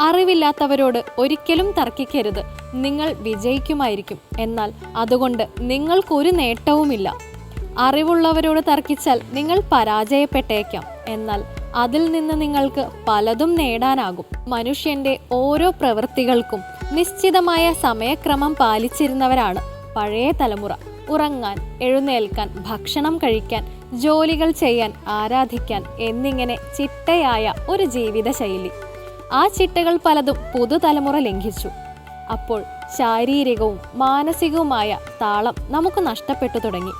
അറിവില്ലാത്തവരോട് ഒരിക്കലും തർക്കിക്കരുത്. നിങ്ങൾ വിജയിക്കുമായിരിക്കും. എന്നാൽ അതുകൊണ്ട് നിങ്ങൾക്കൊരു നേട്ടവുമില്ല. അറിവുള്ളവരോട് തർക്കിച്ചാൽ നിങ്ങൾ പരാജയപ്പെട്ടേക്കാം. എന്നാൽ അതിൽ നിന്ന് നിങ്ങൾക്ക് പലതും നേടാനാകും. മനുഷ്യന്റെ ഓരോ പ്രവൃത്തികൾക്കും നിശ്ചിതമായ സമയക്രമം പാലിച്ചിരുന്നവരാണ് പഴയ തലമുറ. ഉറങ്ങാൻ എഴുന്നേൽക്കാൻ ഭക്ഷണം കഴിക്കാൻ ജോലികൾ ചെയ്യാൻ ആരാധിക്കാൻ എന്നിങ്ങനെ ചിട്ടയായ ഒരു ജീവിതശൈലി. ആ ചിട്ടകൾ പലതും പുതുതലമുറ ലംഘിച്ചു. അപ്പോൾ ശാരീരികവും മാനസികവുമായ താളം നമുക്ക് നഷ്ടപ്പെട്ടു തുടങ്ങി.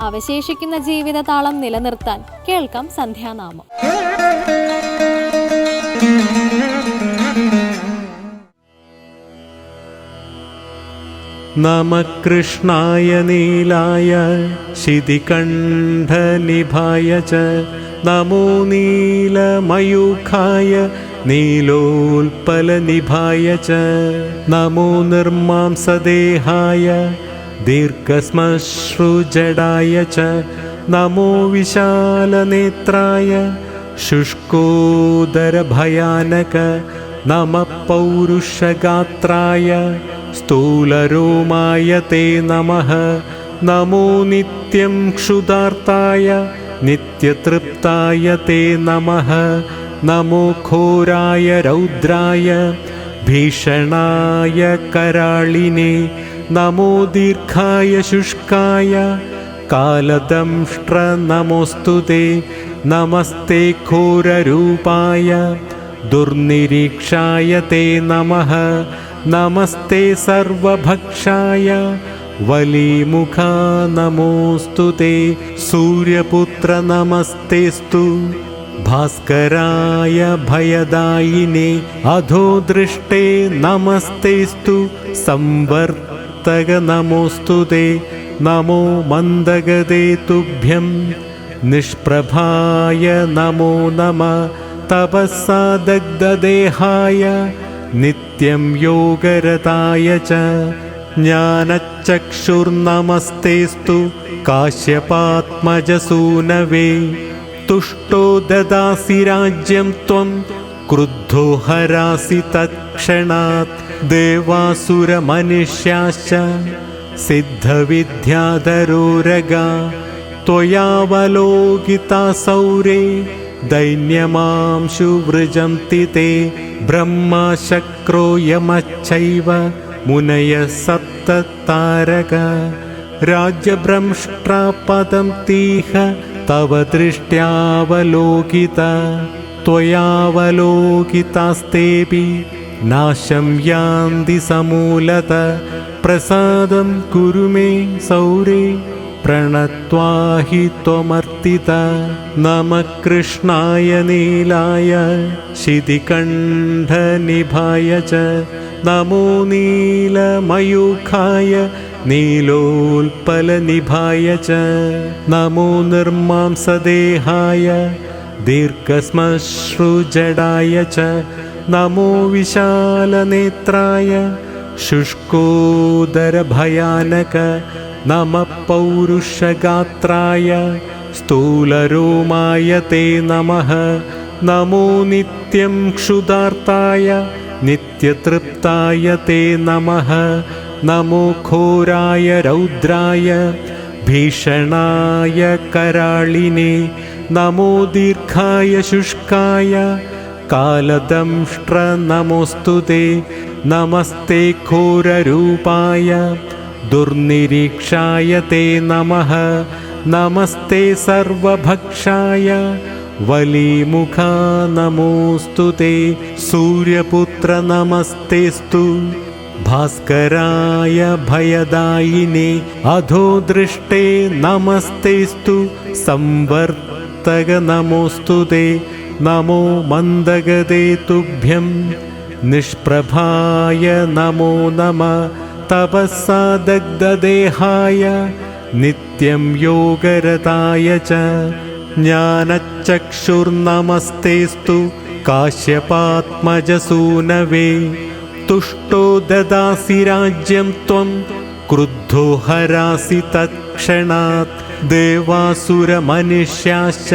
അവശേഷിക്കുന്ന ജീവിത താളം നിലനിർത്താൻ കേൾക്കാം സന്ധ്യാനാമം. നമകൃഷ്ണായ നീലായ ശിതികണ്ഠനിഭായ ച च नमो नीलमयूखाय नीलोत्पलनिभाय च नमो निर्मांसदेहाय दीर्घश्मश्रुजडाय च नमो विशालनेत्राय शुष्कोदरभयानक नमः पौरुषगात्राय स्थूलरोमाय ते नमः नमो नित्यं क्षुधार्ताय नित्यतृप्ताय ते नमः नमो घोराय रौद्राय भीषणाय कराळिने नमो दीर्घाय शुष्काय कालदंष्ट्र नमोऽस्तु ते नमस्ते घोररूपाय दुर्निरीक्षाय ते नमः नमस्ते सर्वभक्षाय वलीमुखा नमोऽस्तु ते सूर्यपुत्र नमस्तेस्तु भास्कराय भयदायिने अधो दृष्टे नमस्तेस्तु संवर्तक नमोऽस्तु ते नमो मन्दगदे तुभ्यं निष्प्रभाय नमो नमः तपःसा दग्धदेहाय नित्यं योगरताय च ज्ञानचक्षुर्नमस्तेस्तु काश्यपात्मजसूनवे। तुष्टो ददासि राज्यं त्वं क्रुद्धो हरासि तत्क्षणात्। देवासुरमनुष्याश्च सिद्धविद्याधरोरगा त्वयावलोकिता सौरे दैन्यमांशु वृजन्ति ते। ब्रह्मा शक्रो यमश्चैव मुनयः सप्ततारक राज्यभ्रंष्ट्रापदं तीह तव दृष्ट्यावलोकिता त्वयावलोकितास्तेऽपि नाशं यान्ति समूलत प्रसादं कुरु मे सौरे प्रणत्वा हि त्वमर्तिता नमः कृष्णाय नीलाय शितिकण्ठनिभाय च नमो नीलमयूखाय नीलोत्पलनिभाय च नमो निर्मांसदेहाय दीर्घश्मश्रुजडाय च नमो विशालनेत्राय शुष्कोदरभयानक नमः पौरुषगात्राय स्थूलरोमाय ते नमः नमो नित्यं क्षुधार्ताय नित्यतृप्ताय ते नमः। नमो घोराय रौद्राय भीषणाय कराळिने। नमो दीर्घाय शुष्काय कालदंष्ट्र नमोऽस्तु ते। नमस्ते घोररूपाय दुर्निरीक्षाय ते नमः। नमस्ते सर्वभक्षाय वलीमुखा नमोऽस्तु ते सूर्यपुत्र नमस्तेस्तु भास्कराय भयदायिने अधो दृष्टे नमस्तेस्तु संवर्तक नमोऽस्तु ते नमो मन्दगदे तुभ्यं निष्प्रभाय नमो नमः तपःसा दग्धदेहाय नित्यं योगरताय च ज्ञानचक्षुर्नमस्तेस्तु काश्यपात्मजसूनवे। तुष्टो ददासि राज्यं त्वं क्रुद्धो हरासि तत्क्षणात्। देवासुरमनुष्याश्च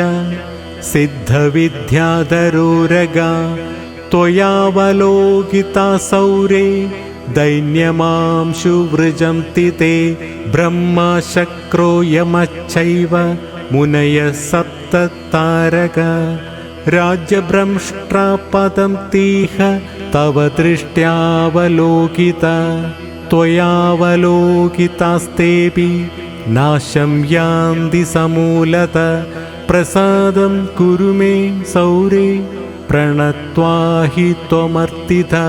सिद्धविद्याधरोरगा त्वयावलोकिता सौरे दैन्यमांशु वृजन्ति ते ब्रह्मा शक्रो यमश्चैव मुनयः सप्ततारक राज्यभ्रंष्ट्रापदं तीह तव दृष्ट्यावलोकिता त्वयावलोकितास्तेऽपि नाशं यान्ति समूलत प्रसादं कुरु मे सौरे प्रणत्वा हि त्वमर्तिता